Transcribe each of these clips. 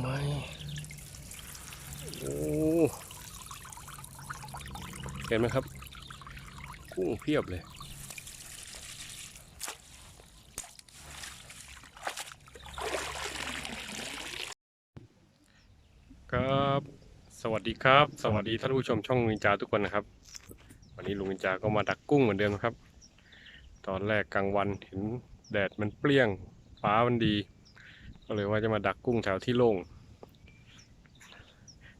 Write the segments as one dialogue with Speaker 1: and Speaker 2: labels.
Speaker 1: ไม้โอ้เห็นไหมครับ กุ้งเพียบเลย ครับ สวัสดีครับ สวัสดีท่านผู้ชมช่องนินจาทุกคนนะครับ วันนี้ลุงนินจาก็มาดักกุ้งเหมือนเดิมครับ ตอนแรกกลางวันเห็นแดดมันเปรี้ยงฟ้ามันดี ก็เลยว่าจะมาดักกุ้งแถวที่โล่ง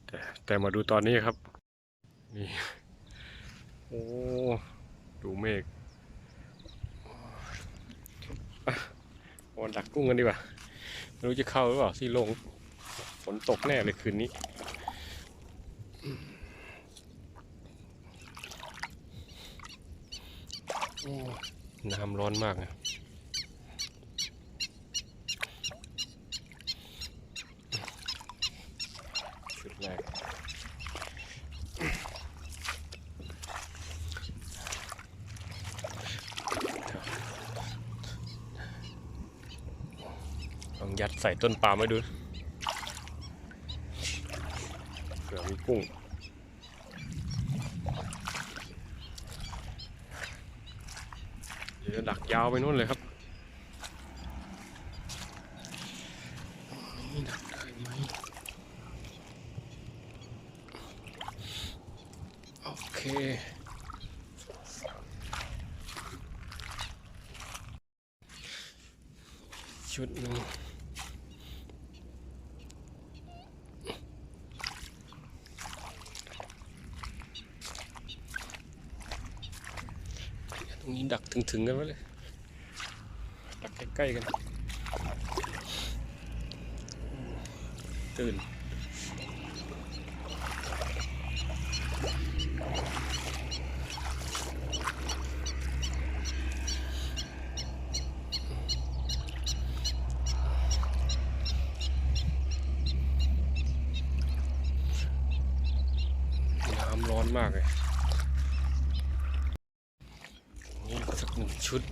Speaker 1: แต่แต่มาดูตอนนี้ครับ นี่ โอ้ ดูเมฆอะมาดักกุ้งกันดีกว่าไม่รู้จะเข้าหรือเปล่าที่โล่งฝนตกแน่เลยคืนนี้น้ำร้อนมากนะชุดแรกลอง ยัดใส่ต้นปาล์มไว้ดูเผื่อมีกุ้ง เดี๋ยวดักยาวไปนู่นเลยครับนี่ดักได้ไหมโอเคชุดหนึ่งตรงนี้ดัก ถึงๆกันไว้เลยดักใกล้ๆกัน ตื่นน้ำร้อนมากเลย นี่สักหนึ่ง ชุด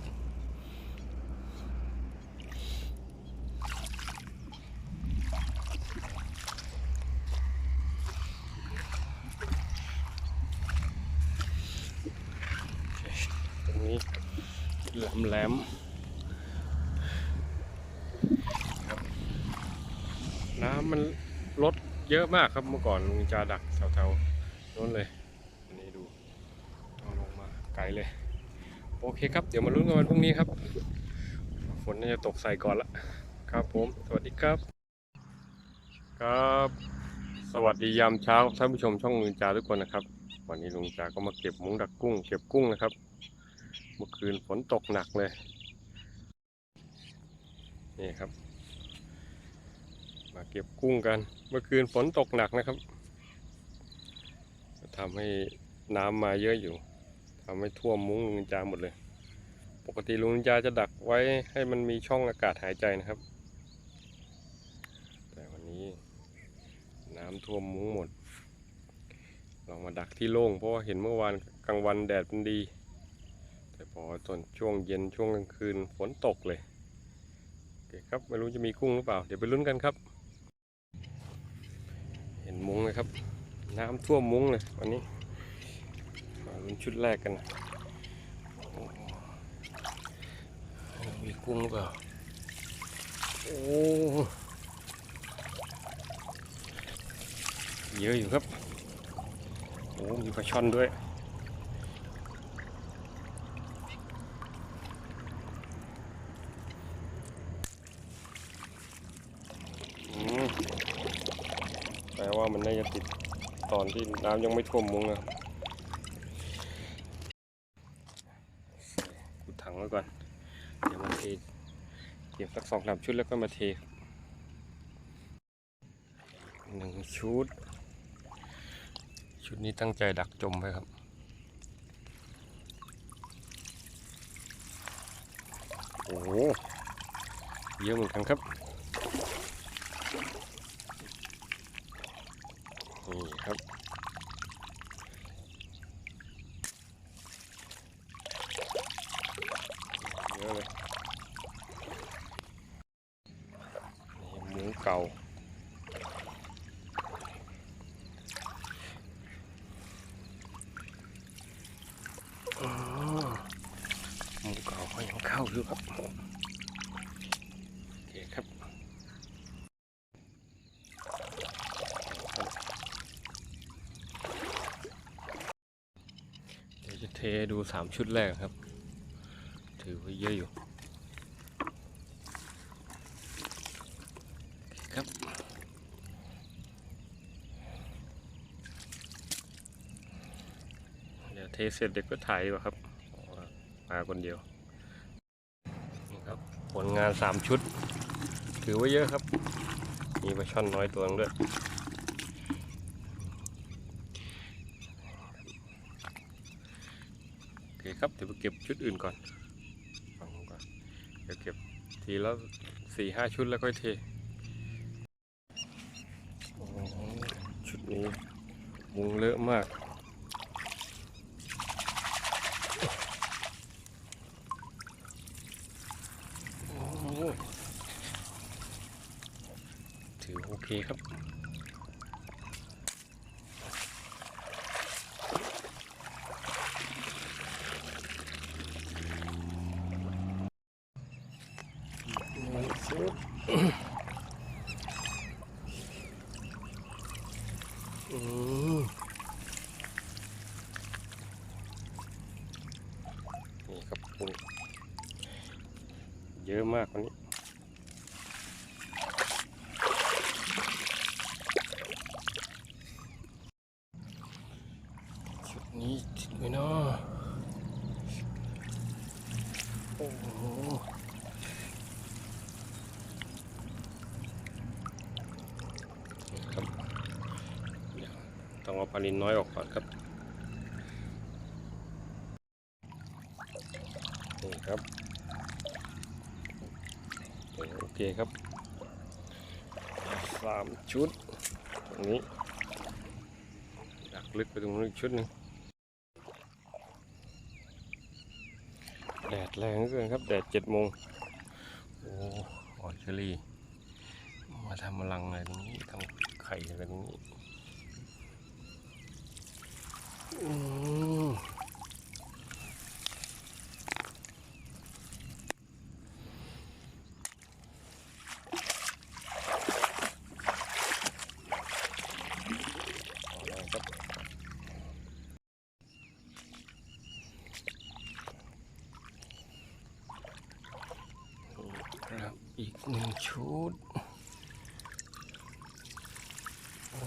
Speaker 1: ตรงนี้แหลมแหลมๆน้ำมันลดเยอะมากครับเมื่อก่อนลุงจะดักแถวๆโน้นเลย อันนี้ดูเอาลงมาไกลเลย โอเคครับ เดี๋ยวมาลุ้นกันวันพรุ่งนี้ครับ ฝนน่าจะตกใส่ก่อนละครับผม สวัสดีครับ ครับ สวัสดียามเช้าท่านผู้ชมช่องลุงจาทุกคนนะครับ วันนี้ลุงจาก็มาเก็บมุ้งดักกุ้ง เก็บกุ้งนะครับ เมื่อคืนฝนตกหนักเลย นี่ครับ มาเก็บกุ้งกัน เมื่อคืนฝนตกหนักนะครับทำให้น้ำมาเยอะอยู่ ทำให้ท่วมมุ้งลุงจาหมดเลย ปกติลุงจาจะดักไว้ให้มันมีช่องอากาศหายใจนะครับ แต่วันนี้น้ำท่วมมุ้งหมดลองมาดักที่โล่งเพราะว่าเห็นเมื่อวานกลางวันแดดมันดี แต่พอตอนช่วงเย็นช่วงกลางคืนฝนตกเลยโอเคครับไม่รู้จะมีกุ้งหรือเปล่า เดี๋ยวไปลุ้นกันครับ เห็นมุ้งเลยครับ น้ำท่วมมุ้งเลยวันนี้ มาลุ้นชุดแรกกันนะมีกุ้งหรือเปล่า โอ้ เยอะอยู่ครับ โอ้ มีปลาช่อนด้วยแปลว่ามันน่าจะติดตอนที่น้ำยังไม่ท่วมมุ้งนะใส่ ก่อน เดี๋ยวมาเทเก็บสักสองสามชุดแล้วก็มาเทหนึ่งชุด ชุดนี้ตั้งใจดักจมไว้ครับโอ้โหเยอะเหมือนกันครับ นี่ครับ เยอะเลย นี่หมูเก่า เข้าอยู่ครับโอเคครับเดี๋ยวจะเทดูสามชุดแรกครับ ถือว่าเยอะอยู่เครับเดี๋ยวเทเสร็จเด็กก็ถ่ายดีกว่าครับมาคนเดียว ผลงานสามชุด ถือว่าเยอะครับ มีปลาช่อนน้อยตัวนึงด้วยโอเคครับเดี๋ยวไปเก็บชุดอื่นก่อนฟังก่อนเดี๋ยวเก็บทีละสี่ห้าชุดแล้วค่อยเทชุดนี้มุงเลอะมาก โอ้โหถือโอเคครับ มันสุดอืมนี่ครับคุณเยอะ มากวันนี้ ชุดนี้ติดไหมเนาะโอ้โหครับต้องเอาปลาลินน้อยออกก่อนครับ นี่ครับโอ เคครับสามชุด ตรงนี้ดักลึกไปตรงนู้นอีกชุดหนึ่งแดดแรงเกินครับ แดดเจ็ดโมงโอ้ออเชอรี่ มาทำรังอะไรตรงนี้ทำไข่อะไรตรงนี้อืมเอาแล้วครับครับ อีกหนึ่งชุด โอ้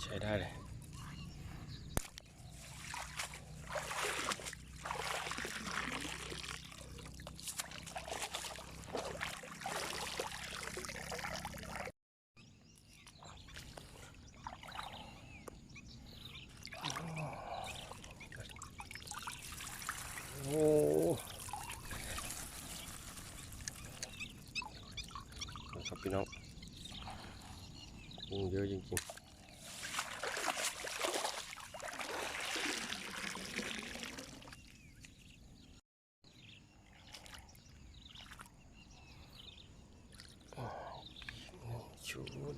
Speaker 1: ใช้ได้เลย โอ้ครับพี่น้องเยอะจริงๆชุด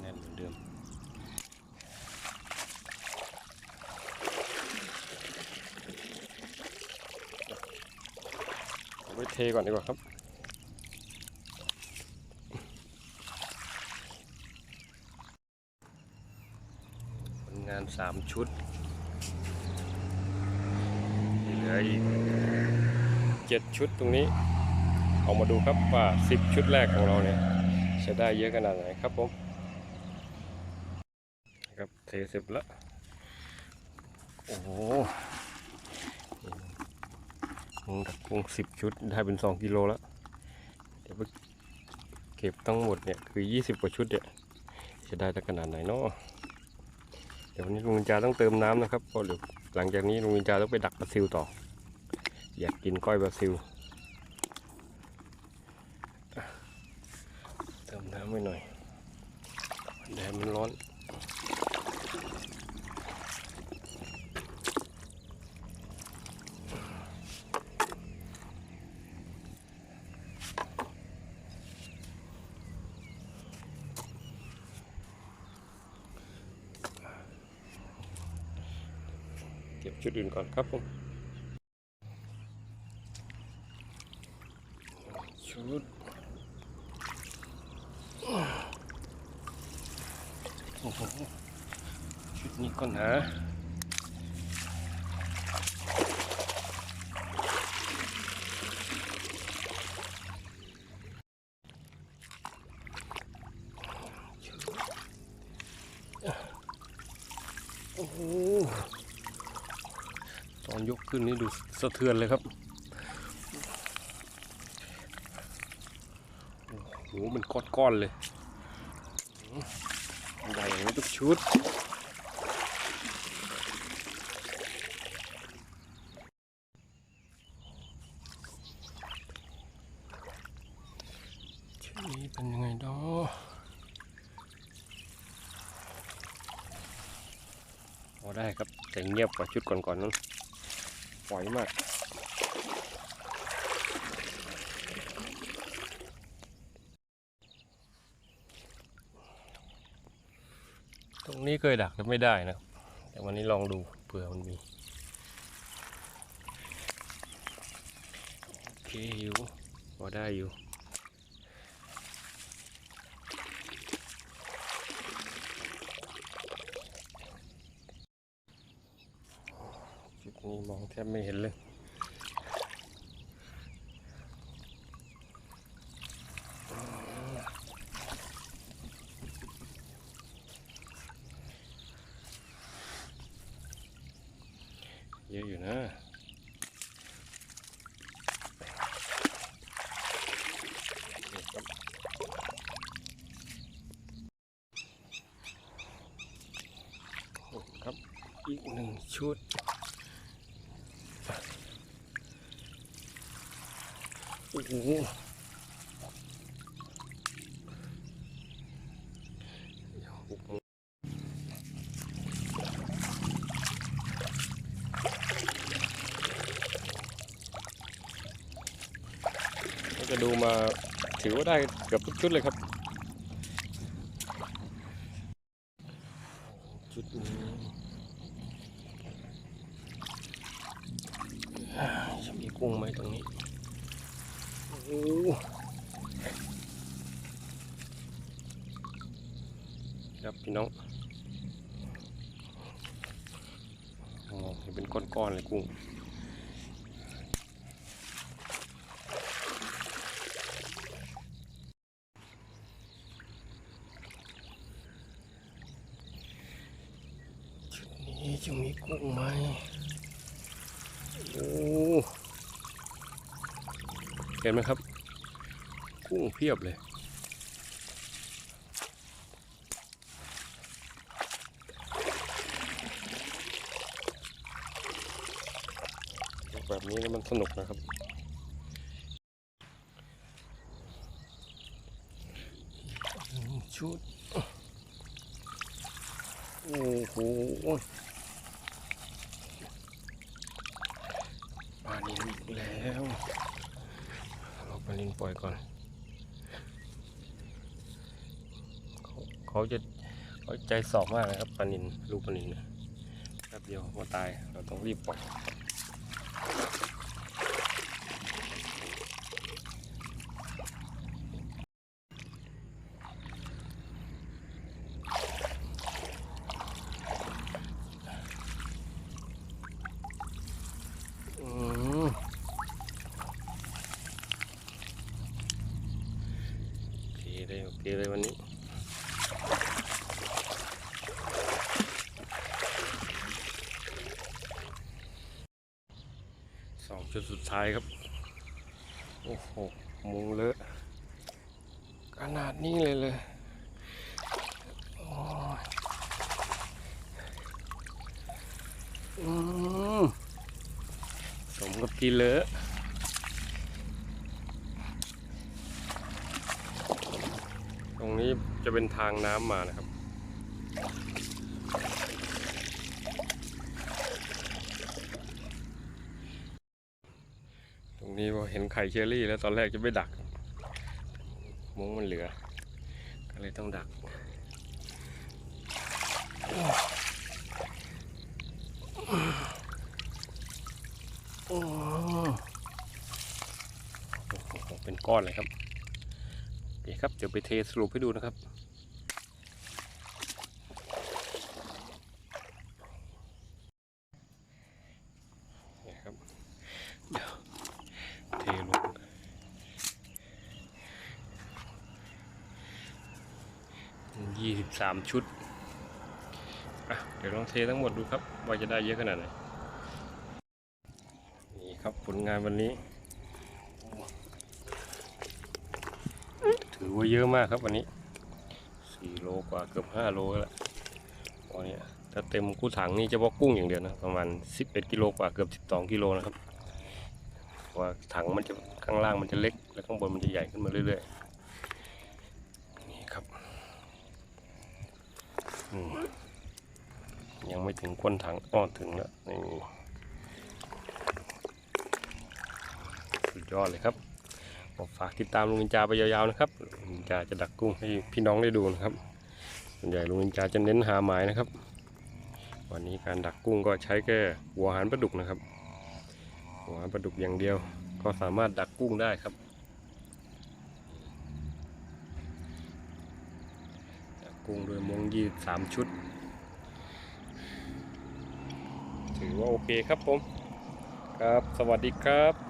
Speaker 1: แน่นเหมือนเดิม เอา ไว้เทก่อนดีกว่าครับ ผลงานสามชุดเหลืออีกเจ็ดชุดตรงนี้ เอามาดูครับว่าสิบชุดแรกของเราเนี่ยจะได้เยอะขนาดไหนครับผมครับเทเสร็จแล้วโอ้โห ดักกุ้งสิบชุดได้เป็นสองกิโลแล้ว เดี๋ยวเก็บทั้งหมดเนี่ยคือยี่สิบกว่าชุดเนี่ยจะได้สักขนาดไหนเนาะเดี๋ยววันนี้ลุงวินจาต้องเติมน้ำนะครับเพราะเดี๋ยวหลังจากนี้ลุงวินจาต้องไปดักปลาซิวต่อ อยากกินก้อยปลาซิวอะเติมน้ำไว้หน่อยแดดมันร้อน จุดอื่นก่อนครับผมชุดโอ้โหชุดนี้ก่อนนะโอ้โหตอนยก ขึ้นนี่ดูสะเทือนเลยครับโอ้โหมันก้อนๆเลยใหญ่อย่างนี้ทุกชุดชุดนี้เป็นยังไงดอพอได้ครับแต่เงียบกว่าชุดก่อนๆนั้น ฝอยมาก ตรงนี้เคยดักแล้วไม่ได้นะ แต่วันนี้ลองดูเผื่อมันมี โอเคอยู่พอได้อยู่ จุดนี้มองแท บไม่เห็นเลยเยอะอยู่นะครับ อีกหนึ่งชุด โอ้โหจะดูมาถือว่าได้เกือบทุกชุดเลยครับ ชุดนี้จะมีกุ้งไหมตรงนี้ ครับพี่น้องมองเห็นเป็นก้อนๆเลยกุ้งชุดนี้จะมีกุ้งไหมโอ้ เห็นไหมครับ กุ้งเพียบเลย แบบนี้แล้วมันสนุกนะครับ ชุด โอ้โหปลานินอีกแล้ว มาปลานินปล่อยก่อน เขาจะเขาใจสอบมากนะครับปลานินลูกปลานินนี่ยแป๊บเดียวก็ตายเราต้องรีบปล่อย อืมโอเคเลยโอเลยวันนี้ สองจุดสุดท้ายครับ โอ้โห มุงเลอะ ขนาดนี้เลยเลยอืมสมกับกินเลอะตรงนี้ จะเป็นทางน้ำมานะครับ ตรงนี้พอเห็นไข่เชอรี่แล้วตอนแรกจะไม่ดัก มุ้งมันเหลือ ก็เลยต้องดักโโอ้โหเป็นก้อนเลยครับโอเคครับ เดี๋ยวไปเทสรุปให้ดูนะครับ นี่ครับ เดี๋ยวเทลงยี่สิบสาม ชุดอะเดี๋ยวลองเททั้งหมดดูครับ ว่าจะได้เยอะขนาดไหน นี่ครับผลงานวันนี้ ถือว่าเยอะมากครับวันนี้สี่โลกว่าเกือบห้าโลแล้ววันนี้ถ้าเต็มกู้ถังนี่เฉพาะกุ้งอย่างเดียวนะ ประมาณสิบเอ็ดกิโลกว่าเกือบสิบสองกิโลนะครับว่าถังมันจะข้างล่างมันจะเล็ก แล้วข้างบนมันจะใหญ่ขึ้นมาเรื่อยๆ นี่ครับอืม ยังไม่ถึงก้นถังอ้อถึงแล้วนี่สุดยอดเลยครับผมฝากติดตามลุงนินจาไปยาวๆนะครับลุงนินจาจะดักกุ้งให้พี่น้องได้ดูนะครับส่วนใหญ่ลุงนินจาจะเน้นหาหมายนะครับ วันนี้การดักกุ้งก็ใช้แค่หัวหารปลาดุกนะครับ หัวหารปลาดุกอย่างเดียว ก็สามารถดักกุ้งได้ครับ ดักกุ้งโดยมง ยีสามชุด ถือว่าโอเคครับผม ครับ สวัสดีครับ